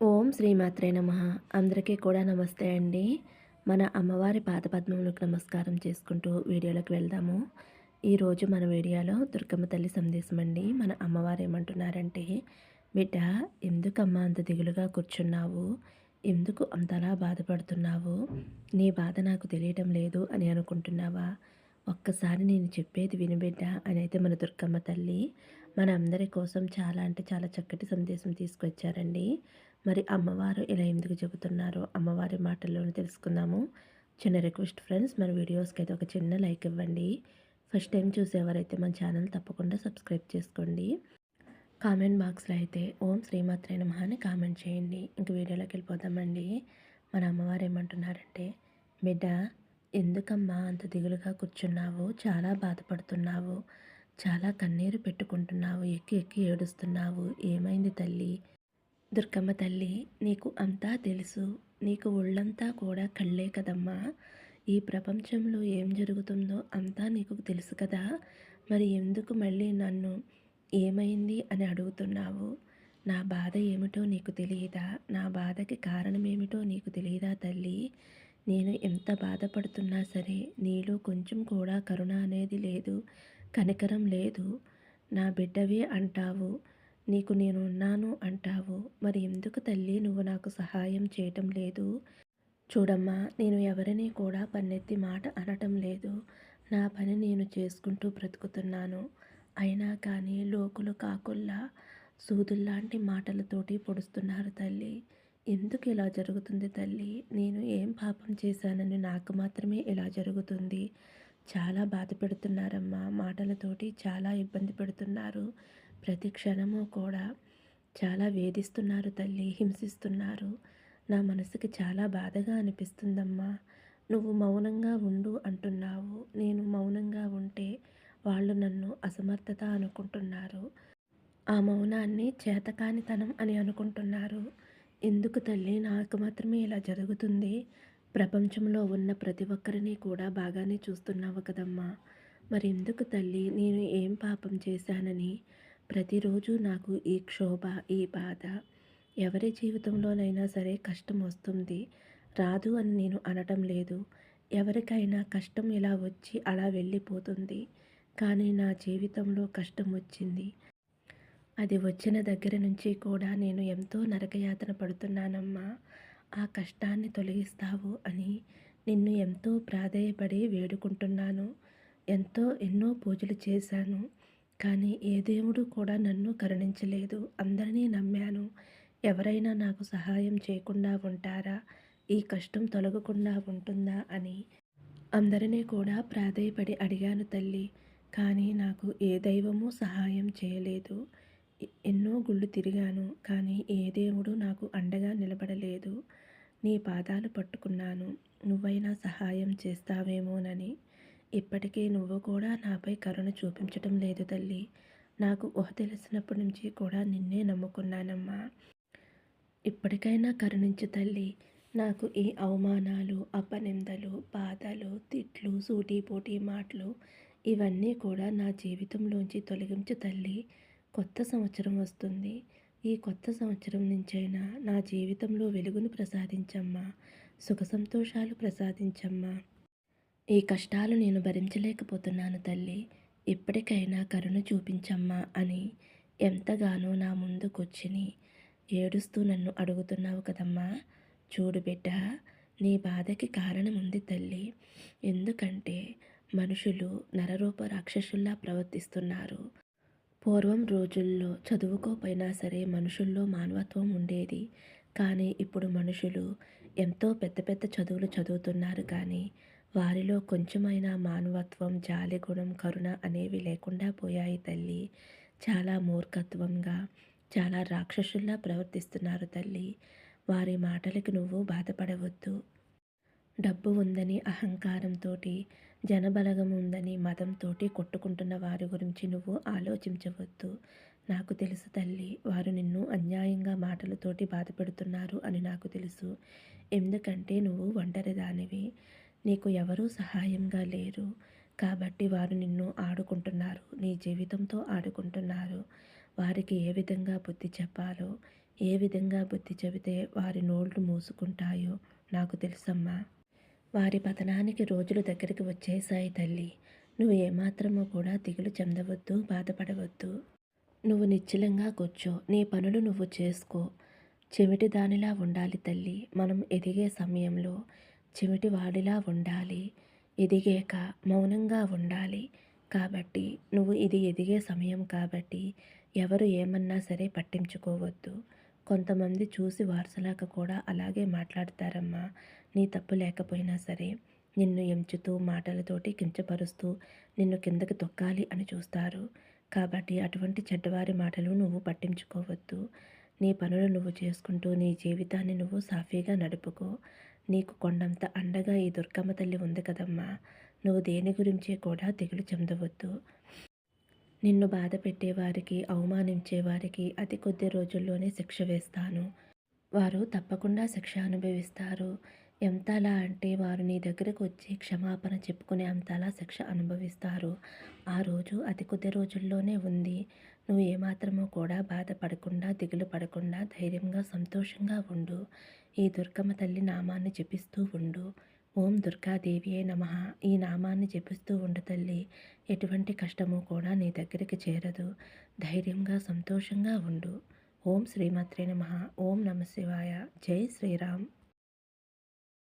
ఓం శ్రీమాత్రే నమ. అందరికీ కూడా నమస్తే అండి. మన అమ్మవారి పాదపద్మములకు నమస్కారం చేసుకుంటూ వీడియోలోకి వెళ్దాము. ఈరోజు మన వీడియోలో దుర్గమ్మ తల్లి సందేశం అండి. మన అమ్మవారు ఏమంటున్నారంటే బిడ్డ ఎందుకమ్మా అంత దిగులుగా కూర్చున్నావు? ఎందుకు అంతలా బాధపడుతున్నావు? నీ బాధ నాకు తెలియటం లేదు అని అనుకుంటున్నావా? ఒక్కసారి నేను చెప్పేది వినిబిడ్డ అని అయితే మన దుర్గమ్మ తల్లి మన అందరి కోసం చాలా అంటే చాలా చక్కటి సందేశం తీసుకొచ్చారండి. మరి అమ్మవారు ఇలా ఎందుకు చెబుతున్నారో అమ్మవారి మాటల్లోనే తెలుసుకుందాము. చిన్న రిక్వెస్ట్ ఫ్రెండ్స్ మన వీడియోస్కి అయితే ఒక చిన్న లైక్ ఇవ్వండి. ఫస్ట్ టైం చూసేవారైతే మన ఛానల్ తప్పకుండా సబ్స్క్రైబ్ చేసుకోండి. కామెంట్ బాక్స్లో అయితే ఓం శ్రీమాత్రే నమ అని కామెంట్ చేయండి. ఇంక వీడియోలోకి వెళ్ళిపోదామండి. మన అమ్మవారు ఏమంటున్నారంటే బిడ్డ ఎందుకమ్మా అంత దిగులుగా కూర్చున్నావు? చాలా బాధపడుతున్నావు. చాలా కన్నీరు పెట్టుకుంటున్నావు. ఎక్కి ఎక్కి ఏడుస్తున్నావు. ఏమైంది తల్లి? దుర్గమ్మ తల్లి నీకు అంతా తెలుసు. నీకు ఒళ్ళంతా కూడా కళ్ళే కదమ్మా. ఈ ప్రపంచంలో ఏం జరుగుతుందో అంతా నీకు తెలుసు కదా. మరి ఎందుకు మళ్ళీ నన్ను ఏమైంది అని అడుగుతున్నావు? నా బాధ ఏమిటో నీకు తెలియదా? నా బాధకి కారణం ఏమిటో నీకు తెలియదా తల్లి? నేను ఎంత బాధపడుతున్నా సరే నీలో కొంచెం కూడా కరుణ అనేది లేదు కనికరం లేదు. నా బిడ్డవే అంటావు. నీకు నేను ఉన్నాను అంటావు. మరి ఎందుకు తల్లి? నువ్వు నాకు సహాయం చేయటం లేదు. చూడమ్మా నేను ఎవరిని కూడా పన్నెత్తి మాట అనటం లేదు. నా పని నేను చేసుకుంటూ బ్రతుకుతున్నాను. అయినా కానీ లోకులు కాకుల్లా సూదుల్లాంటి మాటలతోటి పొడుస్తున్నారు తల్లి. ఎందుకు ఇలా జరుగుతుంది తల్లి? నేను ఏం పాపం చేశానని నాకు మాత్రమే ఇలా జరుగుతుంది. చాలా బాధ పెడుతున్నారమ్మా. మాటలతోటి చాలా ఇబ్బంది పెడుతున్నారు. ప్రతి క్షణము కూడా చాలా వేధిస్తున్నారు తల్లి హింసిస్తున్నారు. నా మనసుకి చాలా బాధగా అనిపిస్తుందమ్మా. నువ్వు మౌనంగా ఉండు అంటున్నావు. నేను మౌనంగా ఉంటే వాళ్ళు నన్ను అసమర్థత అనుకుంటున్నారు. ఆ మౌనాన్ని చేతకానితనం అని అనుకుంటున్నారు. ఎందుకు తల్లి? నాకు మాత్రమే ఇలా జరుగుతుంది. ప్రపంచంలో ఉన్న ప్రతి ఒక్కరిని కూడా బాగానే చూస్తున్నావు కదమ్మా. మరి ఎందుకు తల్లి? నేను ఏం పాపం చేశానని ప్రతిరోజు నాకు ఈ క్షోభ ఈ బాధ ఎవరి జీవితంలోనైనా సరే కష్టం వస్తుంది. రాదు అని నేను అనటం లేదు. ఎవరికైనా కష్టం ఇలా వచ్చి అలా వెళ్ళిపోతుంది. కానీ నా జీవితంలో కష్టం వచ్చింది. అది వచ్చిన దగ్గర నుంచి కూడా నేను ఎంతో నరకయాతన పడుతున్నానమ్మా. ఆ కష్టాన్ని తొలగిస్తావు అని నిన్ను ఎంతో ప్రాధేయపడి వేడుకుంటున్నాను. ఎంతో ఎన్నో పూజలు చేశాను. కానీ ఏ దేవుడు కూడా నన్ను కరుణించలేదు. అందరినీ నమ్మాను. ఎవరైనా నాకు సహాయం చేయకుండా ఉంటారా? ఈ కష్టం తొలగకుండా ఉంటుందా అని అందరినీ కూడా ప్రాధేయపడి అడిగాను తల్లి. కానీ నాకు ఏ దైవము సహాయం చేయలేదు. ఎన్నో గుళ్ళు తిరిగాను. కానీ ఏ దేవుడు నాకు అండగా నిలబడలేదు. నీ పాదాలు పట్టుకున్నాను. నువ్వైనా సహాయం చేస్తావేమోనని ఇప్పటికీ నువ్వు కూడా నాపై కరుణ చూపించటం లేదు తల్లి. నాకు ఊహ తెలిసినప్పటి నుంచి కూడా నిన్నే నమ్ముకున్నానమ్మా. ఇప్పటికైనా కరుణించు తల్లి. నాకు ఈ అవమానాలు అపనిందలు బాధలు తిట్లు సూటిపోటీ మాటలు ఇవన్నీ కూడా నా జీవితంలోంచి తొలగించు తల్లి. కొత్త సంవత్సరం వస్తుంది. ఈ కొత్త సంవత్సరం నుంచైనా నా జీవితంలో వెలుగును ప్రసాదించమ్మా. సుఖ సంతోషాలు ప్రసాదించమ్మా. ఈ కష్టాలు నేను భరించలేకపోతున్నాను తల్లి. ఇప్పటికైనా కరుణ చూపించమ్మా అని ఎంతగానో నా ముందుకొచ్చిని ఏడుస్తూ నన్ను అడుగుతున్నావు కదమ్మా. చూడు బిడ్డ నీ బాధకి కారణం ఉంది తల్లి. ఎందుకంటే మనుషులు నరరూప రాక్షసుల్లా ప్రవర్తిస్తున్నారు. పూర్వం రోజుల్లో చదువుకోపోయినా సరే మనుషుల్లో మానవత్వం ఉండేది. కానీ ఇప్పుడు మనుషులు ఎంతో పెద్ద పెద్ద చదువులు చదువుతున్నారు కానీ వారిలో కొంచెమైనా మానవత్వం జాలిగుణం కరుణ అనేవి లేకుండా పోయాయి తల్లి. చాలా మూర్ఖత్వంగా చాలా రాక్షసుల్లా ప్రవర్తిస్తున్నారు తల్లి. వారి మాటలకి నువ్వు బాధపడవద్దు. డబ్బు ఉందని అహంకారంతో జనబలగం ఉందని మతంతో కొట్టుకుంటున్న వారి గురించి నువ్వు ఆలోచించవద్దు. నాకు తెలుసు తల్లి వారు నిన్ను అన్యాయంగా మాటలతోటి బాధపెడుతున్నారు అని నాకు తెలుసు. ఎందుకంటే నువ్వు ఒంటరిదానివి. నీకు ఎవరూ సహాయంగా లేరు. కాబట్టి వారు నిన్ను ఆడుకుంటున్నారు. నీ జీవితంతో ఆడుకుంటున్నారు. వారికి ఏ విధంగా బుద్ధి చెప్పాలో ఏ విధంగా బుద్ధి చెబితే వారి నోళ్ళు మూసుకుంటాయో నాకు తెలుసమ్మా. వారి పతనానికి రోజులు దగ్గరికి వచ్చేసాయి తల్లి. నువ్వు ఏమాత్రమూ కూడా దిగులు చెందవద్దు బాధపడవద్దు. నువ్వు నిశ్చలంగా కూర్చో. నీ పనులు నువ్వు చేసుకో. చెమిటి దానిలా ఉండాలి తల్లి. మనం ఎదిగే సమయంలో చెమిటి వాడిలా ఉండాలి. ఎదిగాక మౌనంగా ఉండాలి. కాబట్టి నువ్వు ఇది ఎదిగే సమయం కాబట్టి ఎవరు ఏమన్నా సరే పట్టించుకోవద్దు. కొంతమంది చూసి వారసలాగా కూడా అలాగే మాట్లాడతారమ్మా. నీ తప్పు లేకపోయినా సరే నిన్ను ఎంచుతూ మాటలతోటి కించపరుస్తూ నిన్ను కిందకి తొక్కాలి అని చూస్తారు. కాబట్టి అటువంటి చెడ్డవారి మాటలు నువ్వు పట్టించుకోవద్దు. నీ పనులు నువ్వు చేసుకుంటూ నీ జీవితాన్ని నువ్వు సాఫీగా నడుపుకో. నీకు కొండంత అండగా ఈ దుర్గమ్మ తల్లి ఉంది కదమ్మా. నువ్వు దేని గురించి కూడా దిగులు చెందవద్దు. నిన్ను బాధ పెట్టేవారికి అవమానించేవారికి అతి కొద్ది రోజుల్లోనే శిక్ష వేస్తాను. వారు తప్పకుండా శిక్ష అనుభవిస్తారు. ఎంతలా అంటే వారు నీ దగ్గరకు వచ్చి క్షమాపణ చెప్పుకునే అంతలా శిక్ష అనుభవిస్తారు. ఆ రోజు అతి కొద్ది రోజుల్లోనే ఉంది. నువ్వు ఏమాత్రమూ కూడా బాధపడకుండా దిగులు పడకుండా ధైర్యంగా సంతోషంగా ఉండు. ఈ దుర్గమ్మ తల్లి నామాన్ని జపిస్తూ ఉండు. ఓం దుర్గాదేవియే నమ. ఈ నామాన్ని జపిస్తూ ఉండు తల్లి. ఎటువంటి కష్టము కూడా నీ దగ్గరికి చేరదు. ధైర్యంగా సంతోషంగా ఉండు. ఓం శ్రీమాత్రే నమ. ఓం నమ శివాయ. జై శ్రీరామ్.